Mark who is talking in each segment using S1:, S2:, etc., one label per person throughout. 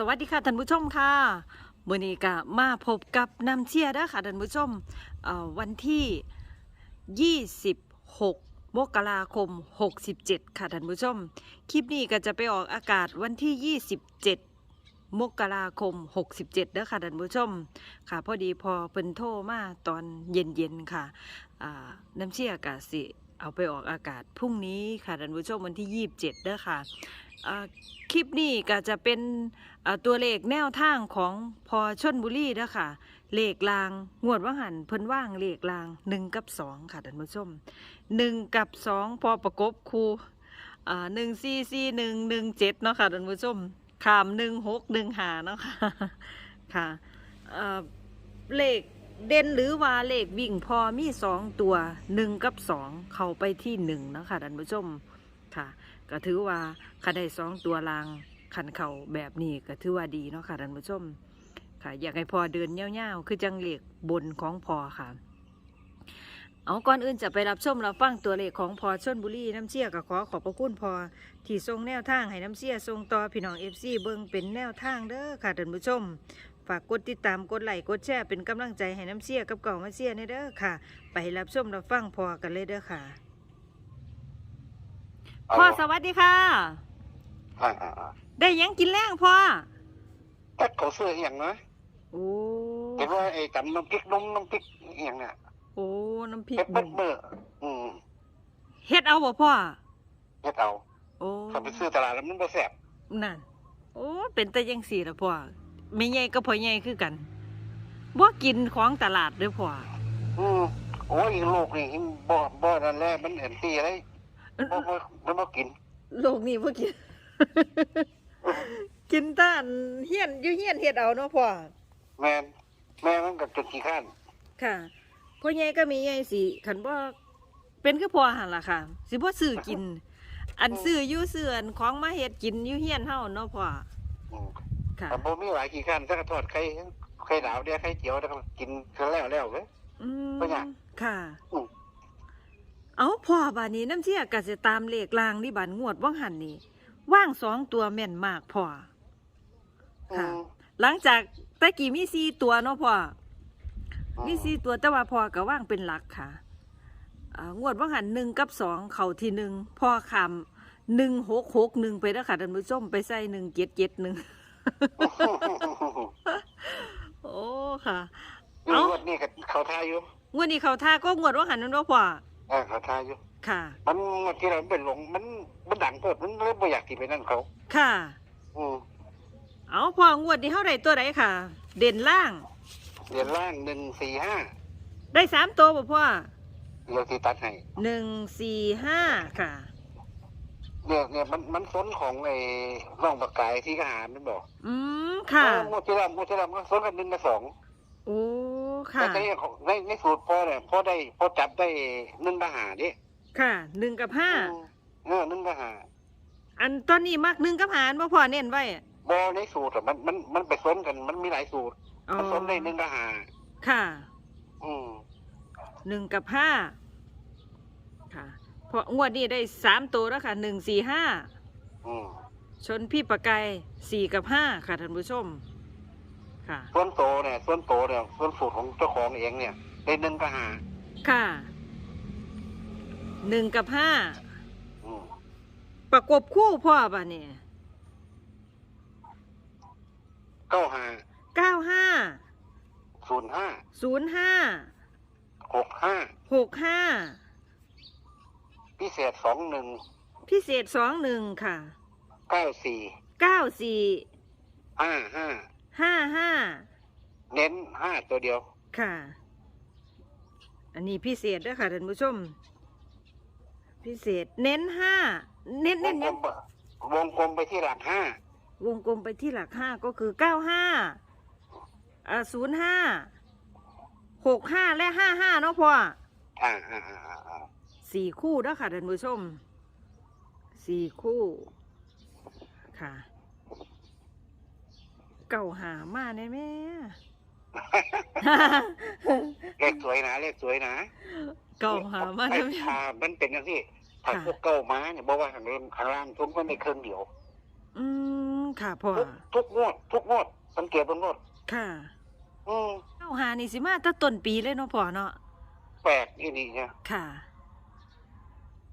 S1: สวัสดีค่ะท่านผู้ชมค่ะมื่อนี้ก็มาพบกับน้ำเชียร์ด้ค่ะท่านผู้ชมวันที่ 26 มกราคม 67 ค่ะท่านผู้ชม คลิปนี้ก็จะไปออกอากาศวันที่ 27 มกราคม 67เด้อค่ะท่านผู้ชม ค่ะพอดีพอเพิ่นโทรมาตอนเย็นๆค่ะน้ำเชียร์กาสิ เอาไปออกอากาศพรุ่งนี้ค่ะท่านผู้ชมวันที่ 27เด้อค่ะคลิปนี้ก็จะเป็นตัวเลขแนวทางของพอชนบุรีเด้อค่ะเลขลางงวดว่าหันเพิ่นว่างเลขลางหนึ่งกับสองค่ะท่านผู้ชมหนึ่งกับสองพอประกบคูหนึ่งสี่สี่หนึ่งหนึ่งเจ็ดเนาะค่ะท่านผู้ชมขามหนึ่งหกหนึ่งหาเนาะค่ะค่ะเลข เด่นหรือว่าเลขวิ่งพอมีสองตัวหนึ่งกับสองเข้าไปที่หนึ่งนะค่ะท่านผู้ชมค่ะ ก็ถือว่าคันได้สองตัวรางคันเข่าแบบนี้ก็ถือว่าดีเนาะค่ะท่านผู้ชมค่ะ อยากให้พอเดินเงี้ยวๆคือจังเลขบนของพอค่ะเอาก่อนอื่นจะไปรับชมรับฟังตัวเลขของพอชนบุรีน้ำเชี่ยก็ขอขอบพระคุณพอที่ทรงแนวทางให้น้ำเชี่ยทรงต่อพี่น้องเอฟซีเบิ่งเป็นแนวทางเด้อค่ะท่านผู้ชม ฝากกดติดตามกดไลค์กดแชร์เป็นกำลังใจให้น้ำเชี่ยกับเก่ามาเชี่ยในเด้อค่ะ ไปรับชมรับฟังพอกันเลยเด้อค่ะพ่อสวัสดีค่ะ
S2: อ่าอ่าอ่า
S1: ได้หยังกินแรงพ่อ
S2: แต่เขาซื้ออหย่างนะ
S1: โอ้
S2: เห็นว่าไอ้ตำน้ำพริกนมน้ำพริกอหย่างเนี่ย
S1: โอ้น้ำพริก
S2: เฮ็ด
S1: ห
S2: เบิ
S1: นุ่
S2: ด
S1: ม
S2: เมื่ออืม
S1: เฮ็ดเอาบ่พ่อ
S2: เฮ็ดเอา
S1: โอ้
S2: เขาไปซื้อตลาดแล้วมันบ่แซ่บ
S1: นั่นโอ้เป็นแต่ยังสี่ละพ่อ ไม่ใหญ่ก็พ่อใหญ่คือกันบ่กินของตลาดเด้อพ่อ
S2: อืมโอ้ยโลกนี่บ่บ่นั่นแหละมันเห็นตีอะไรบ่บ่มันบ่กิน
S1: โลกนี้บ่กิน กินแตอันเฮียนอยู่เฮียนเฮ็ดเอาเนาะพ่อ
S2: แม่นแม่มันก็จนขี้ข้าน
S1: ค่ะพ่อใหญ่ก็มีใหญ่สิคันบ่เป็นคือพ่อหั่นล่ะค่ะ สิบ่ซื้อกิน อันซื้ออยู่ซื้ออันของมาเฮ็ดกินอยู่เฮียนเฮาเนาะพ่อ
S2: อืม
S1: ค่ะ
S2: แต่บ่มีหลายขี้ข้านสักทอดไข่ไข่ดาวเดียวไข่เจียวแล้วก็กินกันแล้วแล้วเว้ย
S1: อืม
S2: เป็นไง
S1: ค่ะ
S2: อืม
S1: เอาพ่อบานนี้น้ำเชี่ยกสิตามเลขลางนี่บานงวดว่างหันนี่ว่างสองตัวแม่นมากพ่อ
S2: อื
S1: ค่ะ
S2: ม
S1: หลังจากตะกี้มีสี่ตัวเนาะพ่อ
S2: อื
S1: มีสี่ตัวแต่ว่าพ่อก็ว่างเป็นหลักค่ะอ่างวดว่างหันหนึ่งกับสองเข่าที่หนึ่งพ่อคำหนึ่งหกหกหนึ่งไปแล้วค่ะท่านผู้ชมไปใส่หนึ่งเจ็ดเจ็ดหนึ่ง โอ้ค่ะ
S2: นี่
S1: เอ้า
S2: งวดนี้ก็เขาทาอยู่
S1: งวดนี้เขาท่าก็งวดว่างหันนั่นว่าพ่อ
S2: เออเขาทาอยู่
S1: ค่ะ
S2: มันงวดที่เราเป็นหลงมันมันดังเกิดมันเลยบ่อยากที่ไปนั่นเขา
S1: ค่ะ
S2: อืม
S1: เอาพ่องวดนี้เท่าไรตัวไหนค่ะ เด่นล่าง
S2: เดือนล่างหนึ่งสี่ห้า
S1: ได้สามตัวบ่พ่อ
S2: เดี๋ยวที่ตัดให้
S1: หนึ่งสี่ห้าค่ะ
S2: เนี่ยเนี่ยมันมันส้นของไอ้ร่องปากกายที่กหารมันบอก
S1: อืมค่ะ
S2: เอองวดที่แล้วงวดที่แล้วมันส้นกันหนึ่งกับสอง
S1: โอ้ค่ะ
S2: แต่ในของในในสูตรพ่อเนี่ยพ่อได้พ่อจับได้หนึ่งกับหาดิ
S1: ค่ะหนึ่งกับห้า
S2: อืมเออหนึ่งกับหา
S1: อันตอนนี้มักหนึ่งกับหารบ่พ่อเน้นไว้อะ
S2: บอในสูตรอะมันมันมันไปส้นกันมันมีหลายสูตร
S1: อ๋อ
S2: มันส้นได้หนึ่งกับหา
S1: ค่ะ
S2: อืม
S1: หนึ่งกับห้าค่ะ เพราะงวดนี้ได้สามตัวแล้วค่ะหนึ่งสี่ห้า
S2: อืม
S1: ชนพี่ประกายสี่กับห้าค่ะท่านผู้ชม ค่ะ
S2: ส่วนโตเนี่ย ส่วนโตเนี่ย ส่วนสูตรของเจ้าของเองเนี่ย ได้หนึ่งกับหา
S1: ค่ะหนึ่งกับห้า
S2: อืม
S1: ประกบคู่พ่อป่ะเนี่ย
S2: เก้าหา
S1: เก้าห้า
S2: ศูนย์ห้า
S1: ศูนย์ห้า
S2: หกห้า
S1: หกห้า
S2: พิเศษสองหนึ่ง
S1: พิเศษสองหนึ่งค่ะ
S2: เก้าสี่
S1: เก้าสี่
S2: ห้าห้า
S1: ห้าห้า
S2: เน้นห้าตัวเดียว
S1: ค่ะ อันนี้พิเศษด้วยค่ะท่านผู้ชม พิเศษเน้นห้าเน้น
S2: ว
S1: เน้น
S2: งกล
S1: เน้น
S2: มวงกลมไปที่หลักห้าว
S1: งกลมไปที่หลักห้าก็คือเก้าห้าอ่าศูนย์ห้าหกห้าและห้าห้าเนาะพ่อ
S2: อ่าอ่าอ่าอ่าอ่า
S1: สี่คู่แล้วค่ะท่านผู้ชมสี่คู่ค่ะ เก่าหามาแน่แม่
S2: เลขสวยนะเลขสวยนะ
S1: เก่าหามา
S2: ไอ้
S1: แน่แม่
S2: ถ้ามันเป็นอย่างที่ถ้า
S1: ค่ะ
S2: พวกเก้าม้าเนี่ยบอกว่าข้างล่างข้างล่างทุนมันไม่เครื่องเดียว
S1: อืมค่ะพ่อ
S2: ทุกทุกงวดทุกงวดสังเกตบนงวด
S1: ค่ะ
S2: อืม
S1: เก้าหานี่สิมาตั้งต้นปีเลยเนาะพ่อเนาะ
S2: แปลกอีนี่เนี่ย
S1: ค่ะ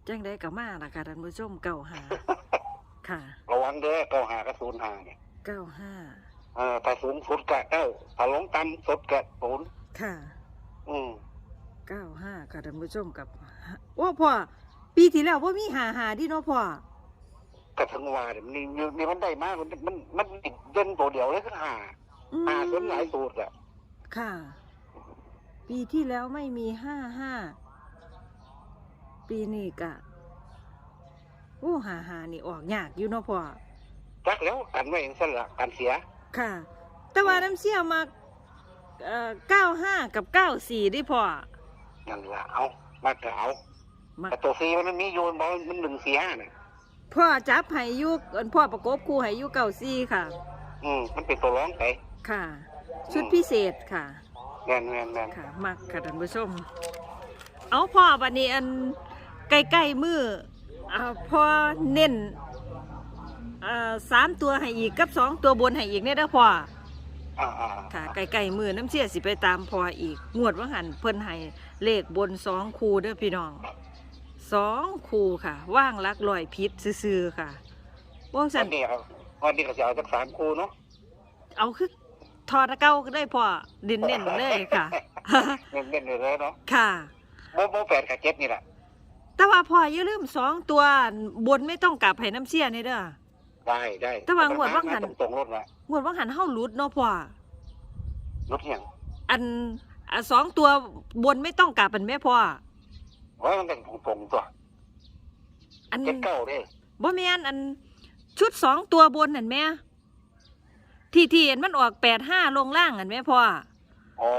S1: จังได้กับมาล่ะค่ะท่านผู้ชมเก้าหาค่ะ
S2: ระวังเด้อเก้าหากับศูนย์หาเนี่ย
S1: เก้าห้า
S2: เออถ้าสูงสุดกะเก้าถ้าลงต่ำสุดกะศูนย์
S1: ค่ะ
S2: อืม
S1: เก้าห้าค่ะท่านผู้ชมกับโอ้พ่อปีที่แล้วว่ามีหาหาที่เนาะพ่อก
S2: ระถึงว่าเนี่ยนี่นี่นี่มันได้มากมันมันมันเด่นตัวเดียวเลยคือหา
S1: อืม
S2: หาส่วนหลายสูตรอะ
S1: ค่ะ ปีที่แล้วไม่มีห้าห้า ปีนี้กะโอ้หาหานี่ออกยากอยู่เนาะพ่อ
S2: จักแล้วกันไว้อย่างสละกันเสีย
S1: ค่ะ แต่ว่าน้ำเชี่ยวมาเอ่อเก้าห้ากับเก้าสี่ดิพ่อ
S2: นั่นละเอามาเกเอา
S1: มา
S2: แต่ตัวซีมันมีโยนบอลมันหนึ่งสี่ห้าน่ะ
S1: พ่อจับให้อยุกพ่อประกบคู่ให้อยุเก้าสี่ค่ะ
S2: อืมมันเป็นตัวร้องไป
S1: ค่ะ ชุดพิเศษค่ะ
S2: แน่นแน่นแน่น
S1: ค่ะมักค่ะท่านผู้ชมเอาพ่อบันนี้อัน ใกล้ๆมืออ่าพ่อเน้นอ่าสามตัวให้อีกกับสองตัวบนให้อีกเนี่ยเด้อพ่อ
S2: อ่าอ่า
S1: ค่ะใกล้ๆมือน้ำเชี่ยสิไปตามพ่ออีกงวดว่าหันเพิ่นให้เลขบนสองคูเด้อพี่น้องสองคูค่ะ ว่างลักลอยพิษซื่อๆค่ะว่าสั
S2: วันนนี้ครับวันนี้ก็จะเอาจากสามคู่เนาะ
S1: เอาคือทอดเก้าก็ได้พ่อเน้นๆเลยค่ะ
S2: เน้นเน้นๆเลยเนาะ
S1: ค่ะ
S2: โบโบแปดกับเจ็ดนี่แหละ
S1: แต่ว่าพ่ออย่าลืมสองตัวบนไม่ต้องกลับให้น้ำเชี่ยนี่เด้อ
S2: ได้ได้
S1: แต่ว่างวดว่างหัน
S2: ตรงๆรถละ
S1: งวดว่าหันเฮาหลุดเนาะพ่อ
S2: รถยัง
S1: อันอะสองตัวบนไม่ต้องกลับเป็นแม่พ่อ
S2: ว่ามันเป็นตรงๆตัว
S1: อัน
S2: เจ็ดเก้าเด้
S1: บ่แม่นอันชุดสองตัวบนนั่นแม่ที่ที่เห็นมันออกแปดห้าลงล่างอันแม่พ่อ
S2: อ๋อ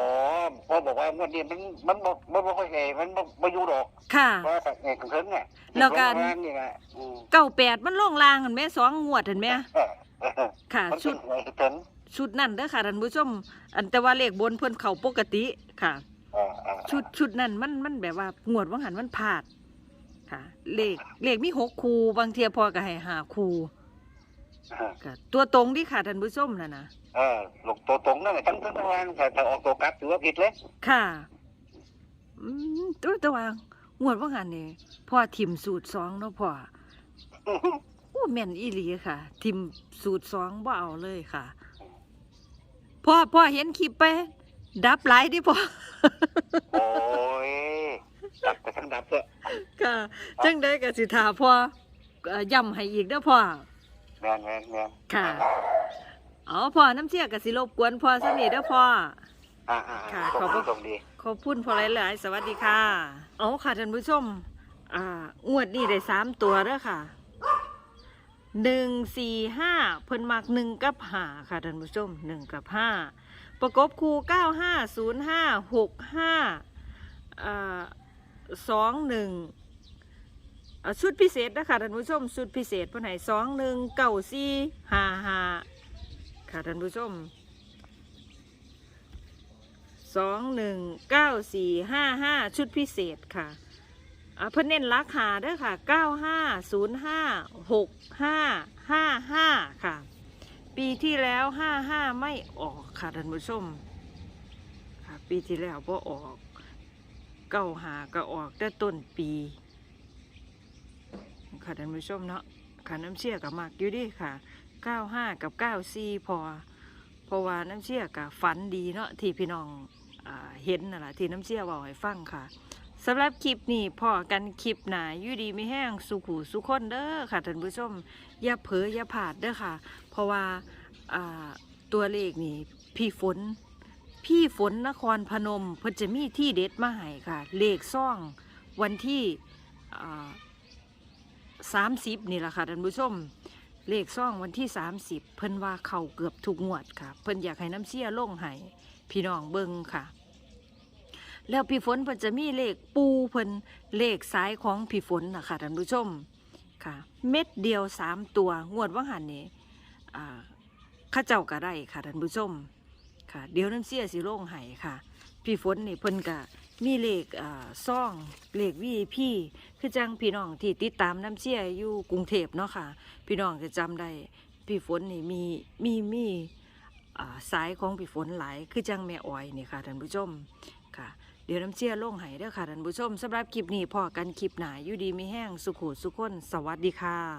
S2: พ่อบอกว่างวดนี้มันมันบ่มันบ่ค่อยใหญ่มันบ่บ่อยู่ดอก
S1: ค่ะ
S2: เพราะว่าแบบเนี่ยถึงๆเนี่ย
S1: แล้วกัน
S2: ถึงๆนี่แหละอืม
S1: เก้าแปดมันลงล่างอันแม่สองงวดอันแม่
S2: เออเออ
S1: ค่ะ
S2: มัน
S1: ชุ
S2: เป็
S1: ด
S2: นหวยถึง
S1: ชุดนั่นเด้อค่ะท่านผู้ชม อันแต่ว่าเลขบนเพิ่นเข้าปกติค่ะ
S2: อ่าอ่า
S1: ชุดชุดนั้นมันมันแบบว่างวดว่าหันมันพลาดค่ะ เลขเลขมีหกคูบางเทียพอก็ให้หาคู
S2: อ่า
S1: ค่ะตัวตรงที่ค่ะท่านผู้ชมนะนะ
S2: เออลงตัวตรงนั่นแหละทั้งทั้งทั้งวันแต่ถ้าออกตัวกลับถือว่าผิดเลย
S1: ค่ะอืมตัวตัววางงวดว่าหันนี่พ่อทิมสูตรสองเนาะพ่อโอ้แม่นอีหลีค่ะทิมสูตรสองบ่เอาเลยค่ะพ่อพ่อเห็นคลิปไป ดับหลายดิพ่อ
S2: โอ้ยดับไปทั้งดับเถอะ
S1: ค่ะจังได้ก็สิถาพ่อเอ่อย้ำให้อีกเด้อพ่อ
S2: แม่นแม่นแม่น
S1: ค่ะ อ๋อพ่อน้ำเชี่ยก็สิรบกวนพ่อสนิทเด้อพ่อ
S2: อ่าอ่า
S1: ค่ะ
S2: ตรง
S1: ขอบพ
S2: ดี
S1: ระ
S2: ตรงดี
S1: ขอบคุณพ่อหลายๆสวัสดีค่ะ เอาค่ะท่านผู้ชม อ่างวดนี้ได้สามตัวเด้อค่ะ หนึ่งสี่ห้าเพิ่นมักหนึ่งกับห้าค่ะท่านผู้ชมหนึ่งกับห้า ประกบคู่เก้าห้าศูนย์ห้าหกห้าอ่าสองหนึ่งอ่า ชุดพิเศษนะคะท่านผู้ชมชุดพิเศษเพิ่นให้สองหนึ่งเก้าสี่ห้าห้าค่ะท่านผู้ชมสองหนึ่งเก้าสี่ห้าห้าชุดพิเศษค่ะเพิ่นเน้นราคาด้อค่ะเก้าห้าศูนย์ห้าหกห้าห้าห้าค่ะ ปีที่แล้วห้าห้าไม่ออกค่ะท่านผู้ชมค่ะปีที่แล้วก็ออกเก้าหาก็ออกแต่ต้นปี ค่ะท่านผู้ชมเนาะค่ะน้ำเชี่ยกับมากอยู่ดิค่ะเก้าห้ากับเก้าสี่พอ เพราะว่าน้ำเชี่ยกับฝันดีเนาะที่พี่น้องอเห็นน่ะล่ะที่น้ำเชี่ยบอกให้ฟังค่ะสำหรับคลิปนี้พอกันคลิปหนาอยู่ดีไม่แห้งสุขูสุขคนเด้อค่ะท่านผู้ชมอย่าเผลออย่าผาดเด้อค่ะ เพราะว่าอ่าตัวเลขนี่พี่ฝน พี่ฝนนครพนมเพิ่นจะมีที่เด็ดมาให้ค่ะ เลขซ่องวันที่ สามสิบนี่แหละค่ะท่านผู้ชม เลขซ่องวันที่ 30 เพิ่นว่าเข้าเกือบทุกงวดค่ะ เพิ่นอยากให้น้ำเชี่ยลงให้พี่น้องเบิ่งค่ะ แล้วพี่ฝนเพิ่นจะมีเลขปูเพิ่นเลขสายของพี่ฝนนะคะท่านผู้ชมค่ะ เม็ดเดียวสามตัวงวดว่างหันนี่ข้าเจ้าก็ได้ค่ะท่านผู้ชมค่ะ เดี๋ยวน้ำเชี่ยสิลงให้ค่ะ พี่ฝนนี่เพิ่นก็ มีเลขอ่าซ่องเลขวีพี่คือจังพี่น้องที่ติดตามน้ำเชี่ยอยู่กรุงเทพเนาะค่ะ พี่น้องจะจำได้พี่ฝนนี่มีมีมีอ่าสายของพี่ฝนหลายคือจังแม่อ้อยนี่ค่ะท่านผู้ชมค่ะ เดี๋ยวน้ำเชี่ยลงให้เด้อค่ะท่านผู้ชมสำหรับคลิปนี้พอกันคลิปหนาอยู่ดีมีแห้งสุขุสุขคนสวัสดีค่ะ